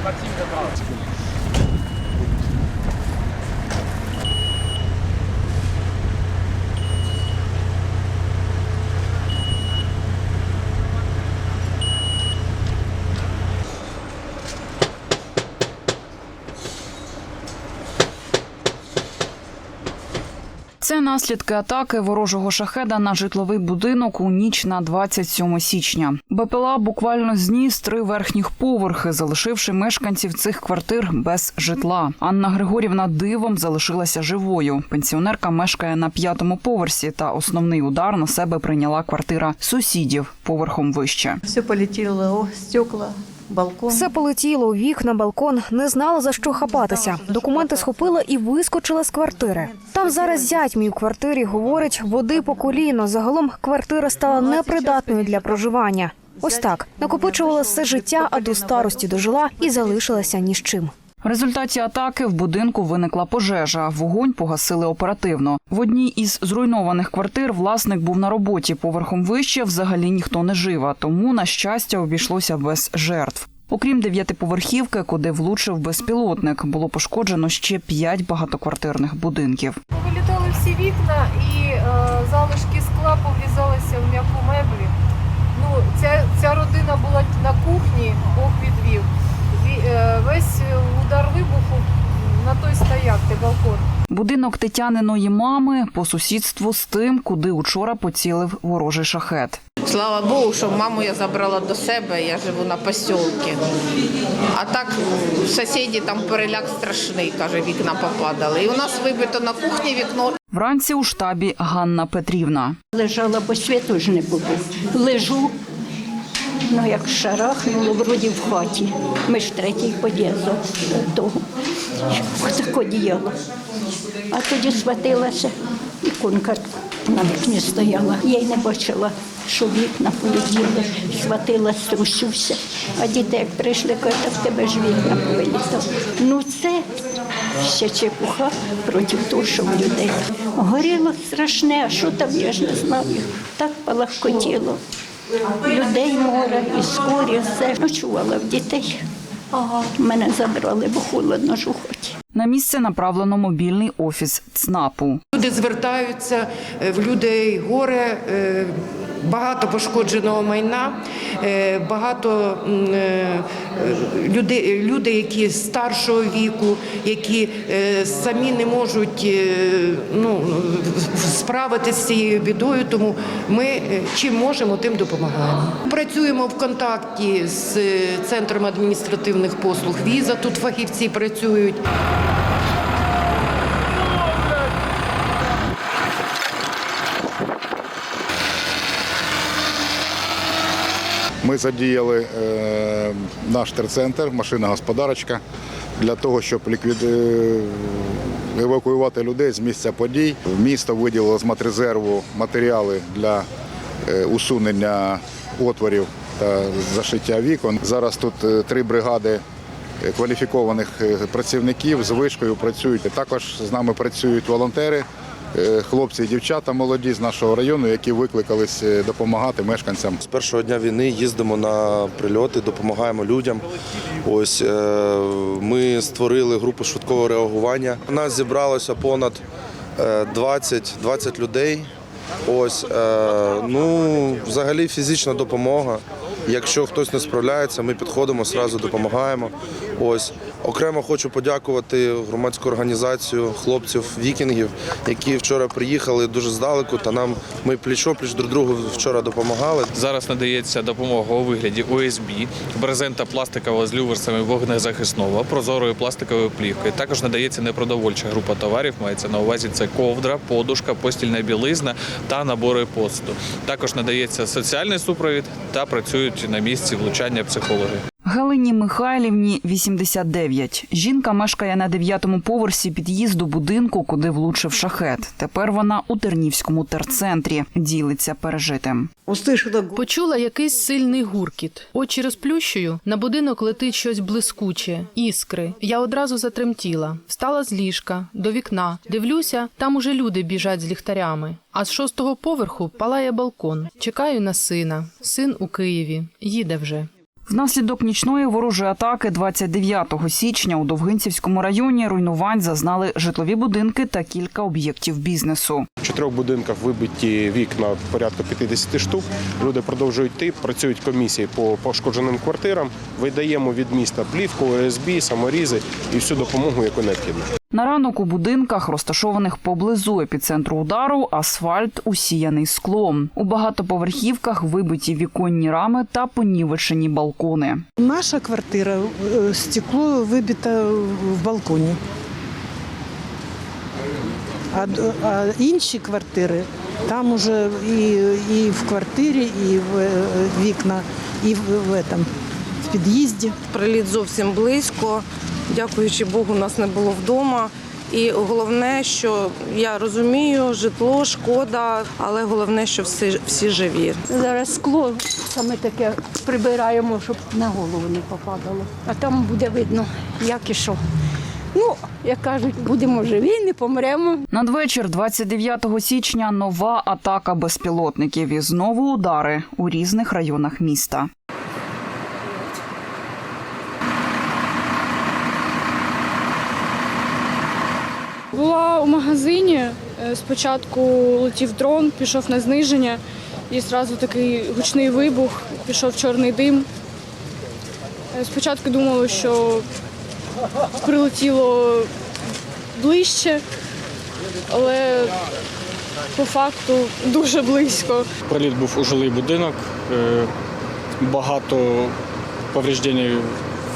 Спасибо, пожалуйста. Це наслідки атаки ворожого шахеда на житловий будинок у ніч на 27 січня. БПЛА буквально зніс три верхніх поверхи, залишивши мешканців цих квартир без житла. Анна Григорівна дивом залишилася живою. Пенсіонерка мешкає на п'ятому поверсі, та основний удар на себе прийняла квартира сусідів поверхом вище. Все полетело, о, стекла, балкон. Все полетіло у вікна, балкон, не знала за що хапатися. Документи схопила і вискочила з квартири. Там зараз зять мій в квартирі говорить води по коліно. Загалом квартира стала непридатною для проживання. Ось так накопичувала все життя, а до старості дожила і залишилася ні з чим. В результаті атаки в будинку виникла пожежа. Вогонь погасили оперативно. В одній із зруйнованих квартир власник був на роботі. Поверхом вище взагалі ніхто не жив, а тому, на щастя, обійшлося без жертв. Окрім дев'ятиповерхівки, куди влучив безпілотник, було пошкоджено ще п'ять багатоквартирних будинків. Повилітали всі вікна і е, залишки скла поврізалися в м'яку меблі. Ну, ця, ця родина була на кухні, Бог відвів. Ві- е, Весь удар вибуху на той стояк, де балкон. Будинок Тетяниної мами по сусідству з тим, куди учора поцілив ворожий шахет. Слава Богу, що маму я забрала до себе, я живу на посілці. А так сусіді там переляк страшний, каже, вікна попадали. І у нас вибито на кухні вікно. Вранці у штабі Ганна Петрівна. Лежала, бо світу ж не було. Лежу, ну як шарахнуло, вроді в хаті. Ми ж третій під'їзд до того. Отако діяло. А тоді схватилася, іконка на вікні стояла. Я й не бачила, що вікна полетіли. Схватилась, трусюся. А діти, як прийшли, кажуть, «Та в тебе ж вікна повилітали. Ну це ще чепуха проти того, що в людей. Горіло страшне, а що там, я ж не знаю. Так палахкотіло. Людей море, і скорі, все. Ночувала в дітей. Мене забрали, бо холодно ж у хаті. На місце направлено мобільний офіс ЦНАПу. Люди звертаються, е, в людей горе, е, багато пошкодженого майна, е, багато е, люди, люди, які старшого віку, які е, самі не можуть ну, справитися з цією бідою, тому ми чим можемо, тим допомагаємо. Працюємо в контакті з центром адміністративних послуг Віза. Тут фахівці працюють. Ми задіяли е, наш терцентр, машина господарочка, для того, щоб е, евакуювати людей з місця подій. Місто виділило з матрезерву матеріали для е, усунення отворів та зашиття вікон. Зараз тут три бригади кваліфікованих працівників з вишкою працюють. Також з нами працюють волонтери. Е, Хлопці і дівчата молоді з нашого району, які викликались е, допомагати мешканцям З першого дня війни їздимо на прильоти, допомагаємо людям. Ось е, ми створили групу швидкого реагування. У нас зібралося понад е, 20, 20 людей. Ось ну взагалі фізична допомога. Якщо хтось не справляється, ми підходимо, одразу допомагаємо. Ось окремо хочу подякувати громадську організацію хлопців вікінгів, які вчора приїхали дуже здалеку. Та нам ми пліч-опліч друг другу вчора допомагали. Зараз надається допомога у вигляді ОСБ, брезента пластикова з люверсами вогнезахисного, прозорої пластикової плівки. Також надається непродовольча група товарів. Мається на увазі це ковдра, подушка, постільна білизна та набори посуду. Також надається соціальний супровід та працюють на місці влучання психологи. Галині Михайлівні 89. Жінка мешкає на дев'ятому поверсі під'їзду будинку, куди влучив шахет. Тепер вона у Тернівському терцентрі. Ділиться пережитим. Почула якийсь сильний гуркіт. Очі розплющую, на будинок летить щось блискуче, іскри. Я одразу затремтіла. Встала з ліжка, до вікна. Дивлюся, там уже люди біжать з ліхтарями. А з шостого поверху палає балкон. Чекаю на сина. Син у Києві. Їде вже. Внаслідок нічної ворожої атаки 29 січня у Довгинцівському районі руйнувань зазнали житлові будинки та кілька об'єктів бізнесу. В чотирьох будинках вибиті вікна порядка 50 штук. Люди продовжують йти, працюють комісії по пошкодженим квартирам. Видаємо від міста плівку, ОСБ, саморізи і всю допомогу, яку необхідно. На ранок у будинках, розташованих поблизу епіцентру удару, асфальт усіяний склом. У багатоповерхівках вибиті віконні рами та понівечені балкони. Наша квартира, е, стекло вибите в балконі. А, а інші квартири, там уже і, і в квартирі, і в е, вікна, і в, в, этом, в під'їзді. Приліт зовсім близько. Дякуючи Богу, нас не було вдома. І головне, що я розумію, житло, шкода, але головне, що всі, всі живі. Зараз скло саме таке прибираємо, щоб на голову не попадало. А там буде видно, як і що. Ну, як кажуть, будемо живі, не помремо. Надвечір 29 січня нова атака безпілотників і знову удари у різних районах міста. Була у магазині. е, Спочатку летів дрон, пішов на зниження, і одразу такий гучний вибух, пішов чорний дим. Е, Спочатку думали, що прилетіло ближче, але по факту дуже близько. Приліт був у жилий будинок, е, багато повреждень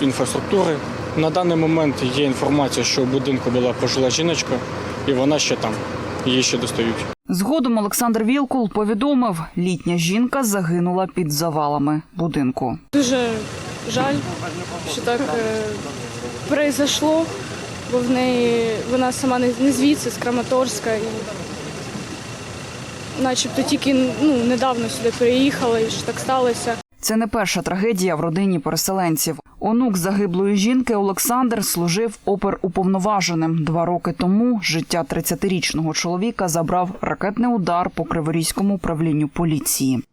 інфраструктури. На даний момент є інформація, що в будинку була пожила жіночка, і вона ще там. Її ще достають. Згодом Олександр Вілкул повідомив, літня жінка загинула під завалами будинку. Дуже жаль, що так е, произошло, бо в неї вона сама не, не звідси, з Краматорська, і начебто тільки ну, недавно сюди переїхала, і що так сталося. Це не перша трагедія в родині переселенців. Онук загиблої жінки Олександр служив оперуповноваженим. Два роки тому життя 30-річного чоловіка забрав ракетний удар по Криворізькому управлінню поліції.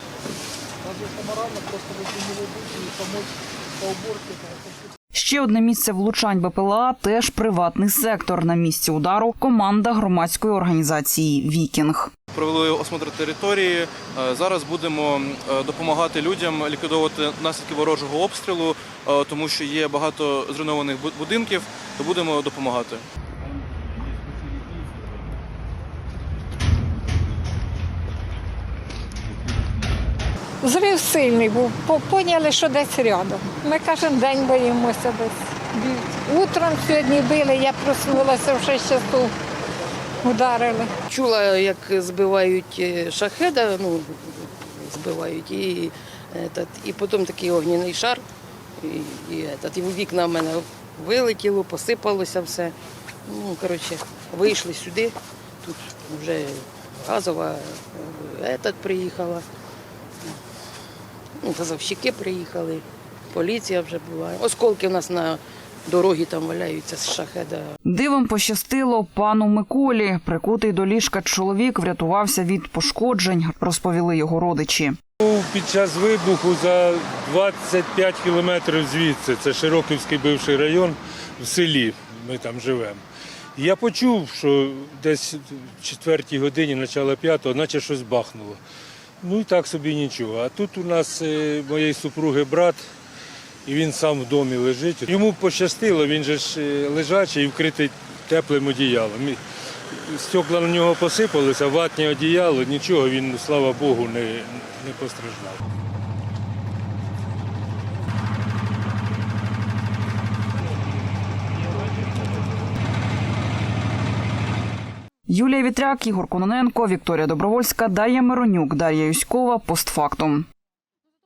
Ще одне місце влучань БПЛА теж приватний сектор. На місці удару команда громадської організації Вікінг. Провели осмотр території. Е, Зараз будемо е, допомагати людям ліквідовувати наслідки ворожого обстрілу, е, тому що є багато зруйнованих будинків, то будемо допомагати. Зрив сильний був, По- поняли, що десь рядом. Ми кожен день боїмося десь. Утром сьогодні били, я проснулася в 6 часов, ударили. Чула, як збивають е, шахеда, ну, збивають, і, этот, і потім такий огняний шар, і, і, этот, і в вікна в мене вилетіло, посипалося все. Ну, коротше, вийшли сюди, тут вже газова е, этот приїхала, ну, газовщики приїхали, поліція вже була. Осколки в нас на дорогі там валяються з шахеда. Дивом пощастило пану Миколі. Прикутий до ліжка чоловік врятувався від пошкоджень, розповіли його родичі. Під час вибуху за 25 кілометрів звідси, це Широківський бивший район в селі, ми там живемо. Я почув, що десь в четвертій годині, начало п'ятого, наче щось бахнуло. Ну і так собі нічого. А тут у нас е, моєї супруги брат, і він сам в домі лежить. Йому пощастило, він же ж е, лежачий і вкритий теплим одіялом. Стекла на нього посипалися, ватні одіяло, нічого, він, слава Богу, не, не постраждав. Юлія Вітряк, Ігор Кононенко, Вікторія Добровольська, Дар'я Миронюк, Дар'я Юськова. Постфактум.